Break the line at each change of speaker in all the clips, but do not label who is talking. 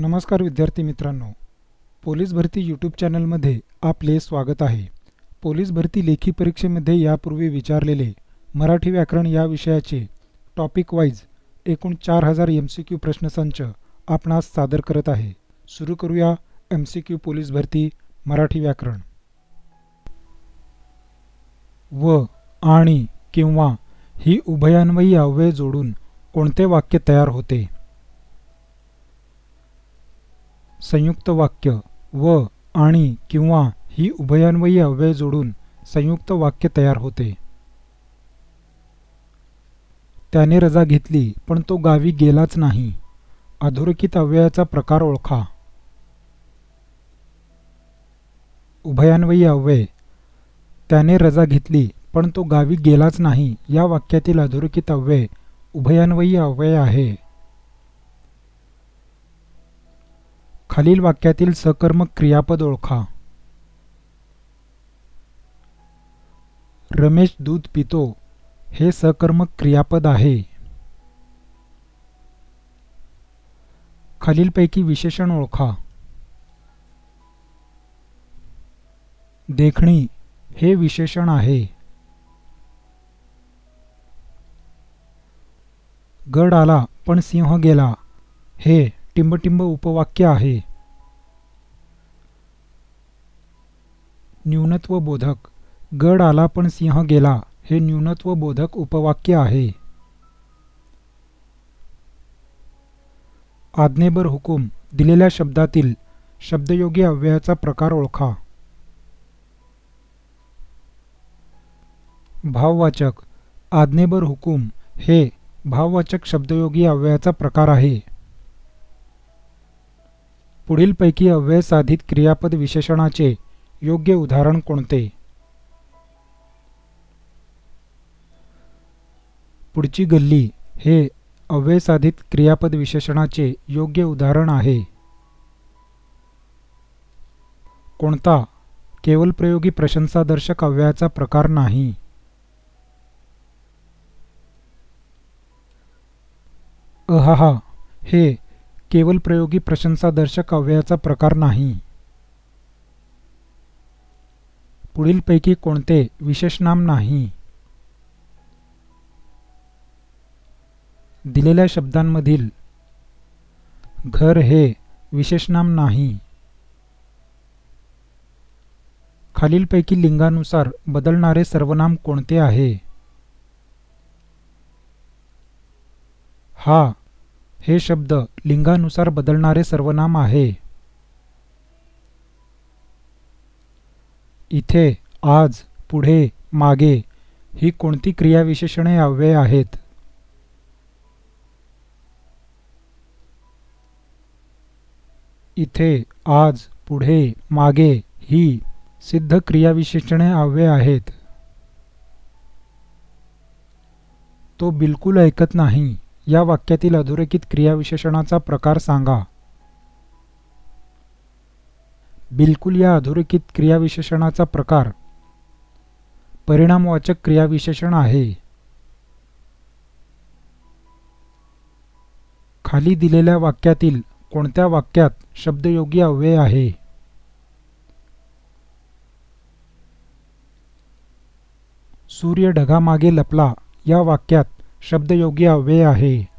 नमस्कार विद्यार्थी मित्रांनो. पोलीस भरती यूट्यूब चॅनलमध्ये आपले स्वागत आहे. पोलीस भरती लेखी परीक्षेमध्ये यापूर्वी विचारलेले मराठी व्याकरण या विषयाचे टॉपिक वाईज एकूण चार हजार एम सी क्यू प्रश्नसंच आपणास सादर करत आहे. सुरू करूया एम सी क्यू पोलीस भरती मराठी व्याकरण. व आणि किंवा ही उभयान्वयी अव्यय जोडून कोणते वाक्य तयार होते? संयुक्त वाक्य व आणि किंवा ही उभयान्वयी अव्यय जोडून संयुक्त वाक्य तयार होते. त्याने रजा घेतली पण तो गावी गेलाच नाही. अधोरेखित अव्ययाचा प्रकार ओळखा. उभयान्वयी अव्यय. त्याने रजा घेतली पण तो गावी गेलाच नाही. या वाक्यातील अधोरेखित अव्यय उभयान्वयी अव्यय आहे. खालील वाक्यातील सकर्मक क्रियापद ओळखा. रमेश दूध पितो हे सकर्मक क्रियापद आहे. खालीलपैकी विशेषण ओळखा. देखणी हे विशेषण आहे. गड आला पण सिंह गेला हे टिंबटिंब उपवाक्य आहे. न्यूनत्व बोधक गड आला पण सिंह गेला हे न्यूनत्व बोधक उपवाक्य आहे. आज्ञेबर हुकूम दिलेल्या शब्दातील शब्दयोगी अव्ययाचा प्रकार ओळखा. भाववाचक आज्ञेबर हुकूम हे भाववाचक शब्दयोगी अव्ययाचा प्रकार आहे. पुढीलपैकी अव्यय साधित क्रियापद विशेषणाचे योग्य उदाहरण कोणते? पुढची गल्ली हे अव्ययसाधित क्रियापद विशेषणाचे योग्य उदाहरण आहे. कोणता? केवल प्रयोगी प्रशंसादर्शक अव्ययाचा प्रकार नाही. अहाहा हे केवल प्रयोगी प्रशंसादर्शक अव्ययाचा प्रकार नाही. पुढीलपैकी कोणते विशेषनाम नाही? दिलेल्या शब्दांमधील घर हे विशेषनाम नाही. खालीलपैकी लिंगानुसार बदलणारे सर्वनाम कोणते आहे? हा हे शब्द लिंगानुसार बदलणारे सर्वनाम आहे. इथे आज पुढे मागे ही कोणती क्रियाविशेषणे हवे आहेत? इथे आज पुढे मागे ही सिद्ध क्रियाविशेषणे अव्यय आहेत. तो बिलकुल ऐकत नाही. या वाक्यातील अधोरेखित क्रियाविशेषणाचा प्रकार सांगा. बिलकुल या अधोरेखित क्रियाविशेषणाचा प्रकार. परिणामवाचक क्रियाविशेषण आहे. खाली दिलेल्या वाक्यातील कोणत्या वाक्यात शब्दयोगी अव्यय आहे? सूर्य ढगामागे लपला या वाक्यात शब्दयोगी अव्यय आहे.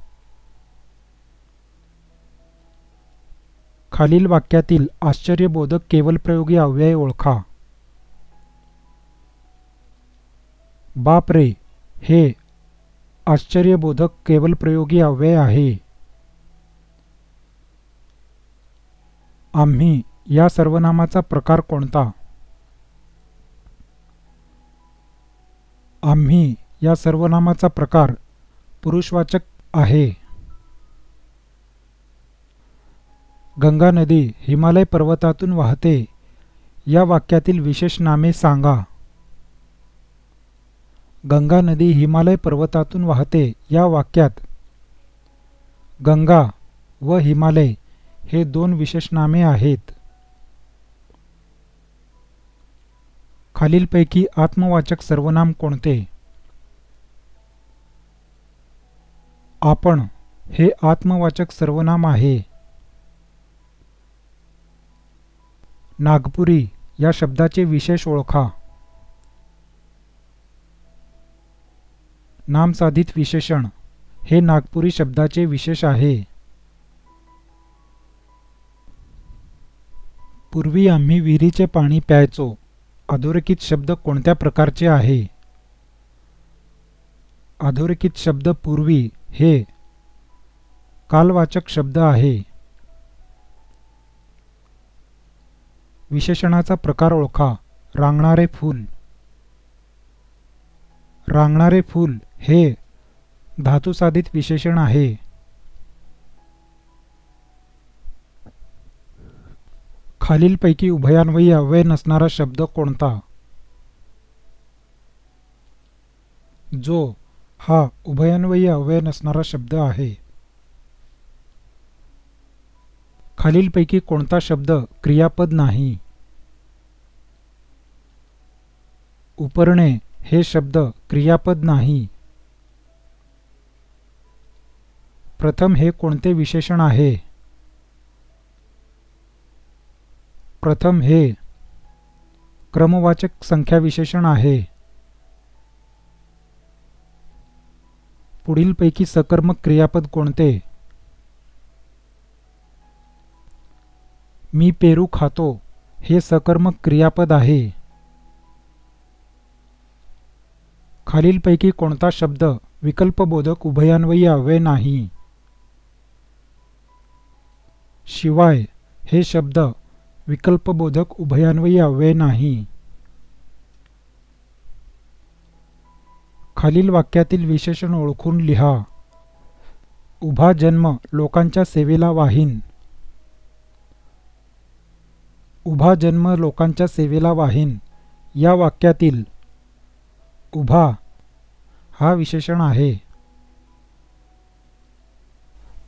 खालील वाक्यातील आश्चर्यबोधक केवल प्रयोगी अव्यय ओळखा. बाप रे हे आश्चर्यबोधक केवल प्रयोगी अव्यय आहे. आम्ही या सर्वनामाचा प्रकार कोणता? आम्ही या सर्वनामाचा प्रकार पुरुषवाचक आहे. गंगा नदी हिमालय पर्वतातून वाहते. या वाक्यातील विशेष नामे सांगा. गंगा नदी हिमालय पर्वतातून वाहते. या वाक्यात गंगा व हिमालय हे दोन विशेष नामे आहेत. खालीलपैकी आत्मवाचक सर्वनाम कोणते? आपण हे आत्मवाचक सर्वनाम आहे. नागपुरी या शब्दाचे विशेष ओळखा. नामसाधित विशेषण हे नागपुरी शब्दाचे विशेष आहे. पूर्वी आम्ही विहिरीचे पाणी प्यायचो. अधोरेखित शब्द कोणत्या प्रकारचे आहे? अधोरेखित शब्द पूर्वी हे कालवाचक शब्द आहे. विशेषणाचा प्रकार ओळखा. रांगणारे फूल. रांगणारे फूल हे धातुसाधित विशेषण आहे. खालीलपैकी उभयान्वयी अव्यय नसणारा शब्द कोणता? जो हा उभयान्वयी अव्यय नसणारा शब्द आहे. खालीलपैकी कोणता शब्द क्रियापद नाही? उपरणे हे शब्द क्रियापद नाही. प्रथम हे कोणते विशेषण आहे? प्रथम हे क्रमवाचक संख्या विशेषण आहे. पुढीलपैकी सकर्मक क्रियापद कोणते? मी पेरू खातो हे सकर्मक क्रियापद आहे. खालीलपैकी कोणता शब्द विकल्पबोधक उभयान्वयी अव्यय नाही? शिवाय हे शब्द विकल्पबोधक उभयान्वयी अव्यय नाही. खालील वाक्यातील विशेषण ओळखून लिहा. उभा जन्म लोकांच्या सेवेला वाहीन. उभा जन्म लोकांच्या सेवेला वाहीन. या वाक्यातील उभा हा विशेषण आहे.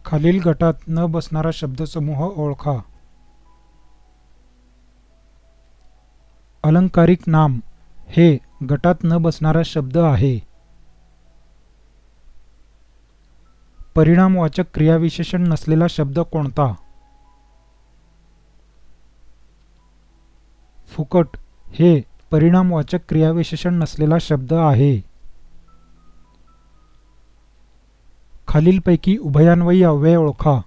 खालील गटात न बसणारा शब्दसमूह ओळखा. अलंकारिक नाम हे गटात न बसणारा शब्द आहे. परिणामवाचक क्रियाविशेषण नसलेला शब्द कोणता? फुकट हे परिणामवाचक क्रियाविशेषण नसलेला शब्द आहे. खालीलपैकी उभयान्वयी अव्यय ओळखा.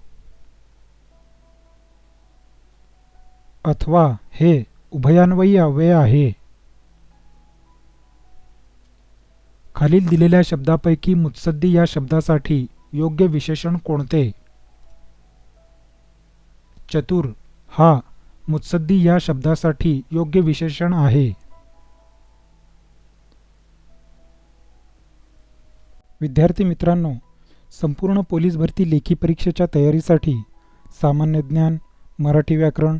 अथवा हे उभयान्वयी अव्यय आहे. खालील दिलेल्या शब्दापैकी मुत्सद्दी या शब्दासाठी योग्य विशेषण कोणते? चतुर हा मुत्सद्दी या शब्दासाठी योग्य विशेषण आहे. विद्यार्थी मित्रांनो संपूर्ण पोलीस भरती लेखी परीक्षेच्या तयारीसाठी सामान्य ज्ञान मराठी व्याकरण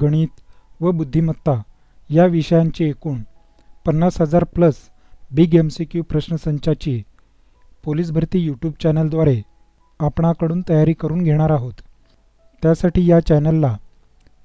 गणित व बुद्धिमत्ता या विषयांचे एकूण पन्नास हजार plus big M C Q प्रश्नसंचाची police भरती यूट्यूब चॅनलद्वारे आपणाकडून तयारी करून घेणार आहोत. त्यासाठी या चॅनलला